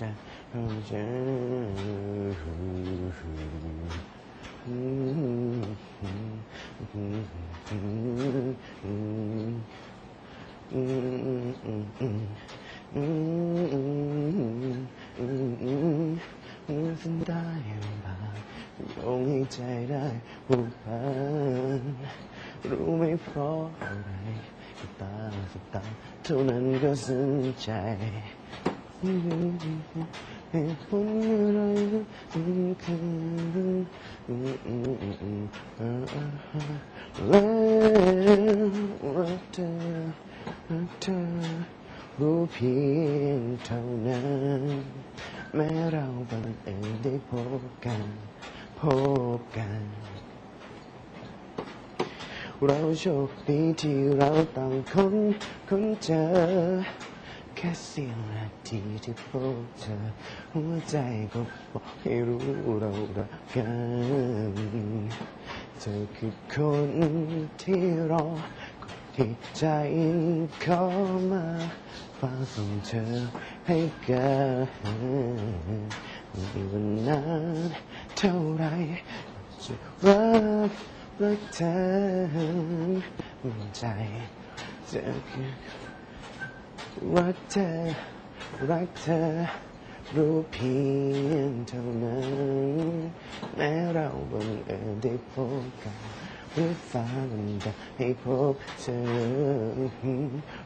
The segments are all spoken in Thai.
จะของฉันฉันได้บางลงให้ใจได้ผูกพันรู้ไหมเพราะอะไรตาสบตาเท่านั้นก็ซึ้งใจ เหตุผลอะไรถึงคืนแล้วรักเธอรักเธอรู้เพียงเท่านั้น แม้เราบังเอิญได้พบกัน พบกัน เราโชคดีที่เราต่างคนคนเจอ แค่เสียวนาทีที่พบเธอ หัวใจก็บอกให้รู้เรารักกันเธอคือคนที่รอคนที่ใจเขอมาฝากส่งเธอให้กันไม่วันนานเท่าไรจะรักรักเธอหัวใจเธอคือ รักเธอ รักเธอ รู้เพียงเท่านั้น แม้เราบังเอิญได้พบกันหรือฟ้ามันจะให้พบเธอ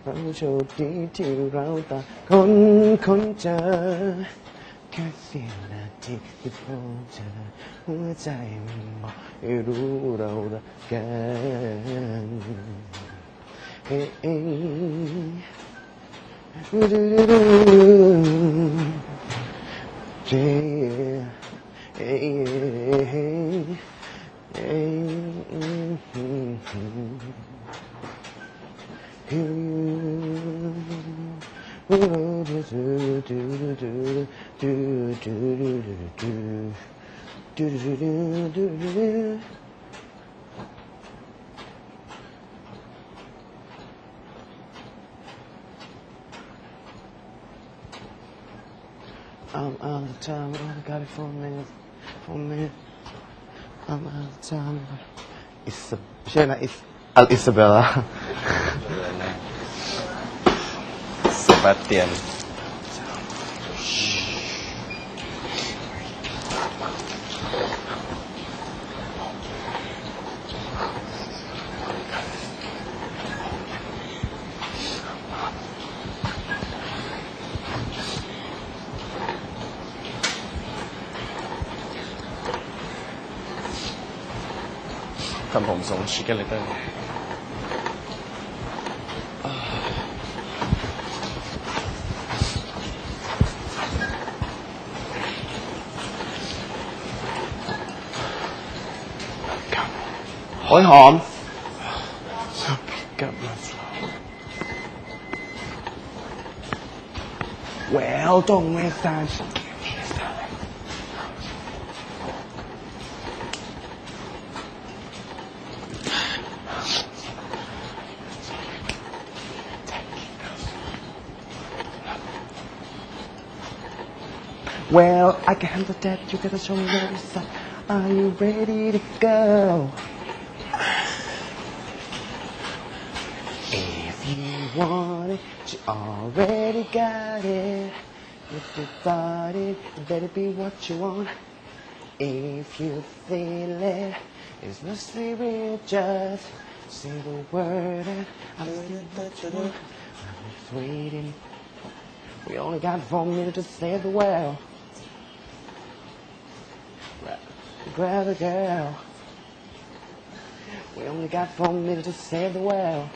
เราโชคดีที่เราต่างคนคนเจอ แค่เสี้ยวนาทีที่พบเจอ หัวใจมันบอกให้รู้เรารักกัน เ Yeah, yeah, yeah, I'm out of time. I got it for a minute. For a minute. I'm out of time. It's Isab Shana it's, Al Isabella. Sebastian. Shh. tam vamos alışık hele that. Hoi hom. So pick up my flower. Well done, West Well, I can handle that. You gotta show me where it's at. Are you ready to go? If you want it, you already got it. If you thought it, it better be what you want. If you feel it, it's not serious. Just say the word and I'm still I'm just waiting. We only got four minutes to say the word. Grab, grab the girl. We only got four minutes to say the word.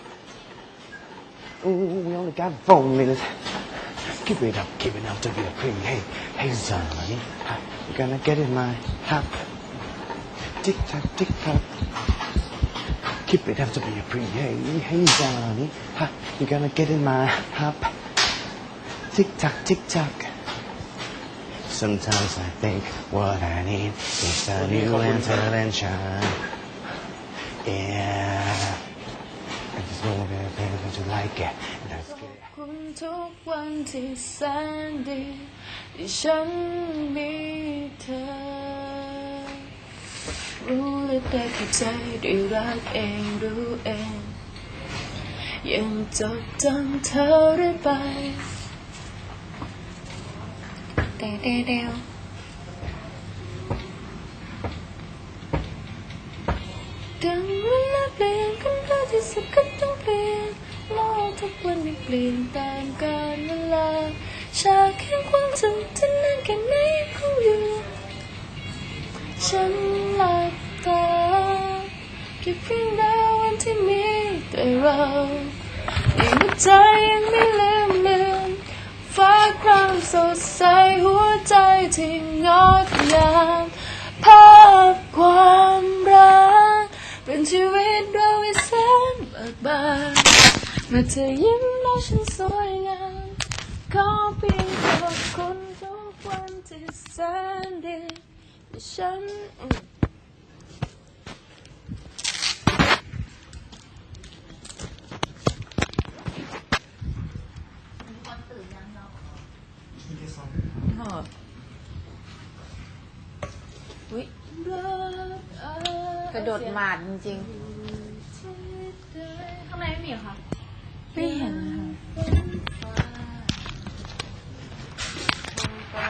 Ooh, we only got four minutes. keep it up, keep it up to be a queen. Hey, hey, Johnny, ha, you gonna get in my hop. Tick tock, tick tock. Keep it up to be a queen. Hey, hey, Johnny, ha, you gonna get in my hop. Tick tock, tick tock. Sometimes I think what I need is a new intervention. Yeah. I just want to to like it. That's good. คุณทุกวันที่แสนดีที่ฉันมีเธอ รู้และได้เข้าใจได้รักเองรู้เอง ยังจดจำเธอเรื่อยไป เดวเดวเดวดังเวลาเปลี่ยนกันเพื่อที่สุดก็ต้องเปลี่ยนโลกทุกวันไม่เปลี่ยนตามกาลเวลาฉากแห่งความจำที่นานแค่ไหนคงอยู่ ฉันหลับตาเก็บเพียงดาววันที่มีแต่เราในหัวใจยังไม่เล สดใสหัวใจที่งดงามภาพความรัก เป็นชีวิตเราให้แสนเบิกบานเมื่อเธอยิ้มแล้วฉันสวยงามขอเพียงขอบคุณทุกวันที่แสนดีฉัน อืมอุ๊ยกระโดดหมาดจริงข้างในไม่มีเหรอคะๆไม่เห็นค่ะ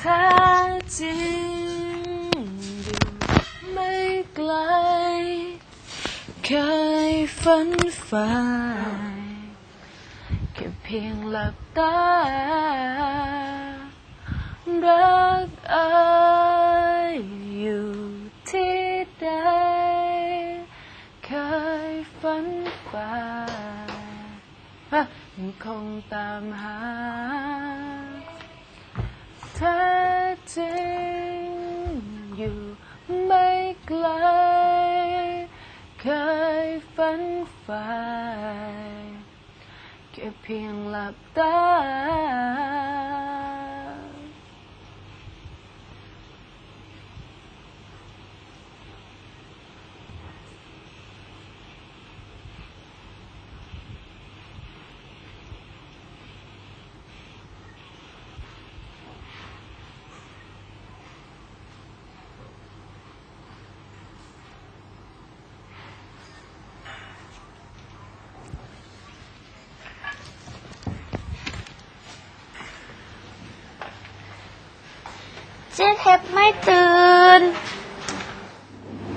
แท้จริงอยู่ไม่ไกล เคยฝันฝ่ายแค่เพียงหลับตา รักอายอยู่ที่ใดเคยฝันฝ่ายังคงตามหาแท้จริงอยู่ไม่ไกล เคยฝันฝ่ายแค่เพียงหลับตา เจ๊เทปไม่ตื่น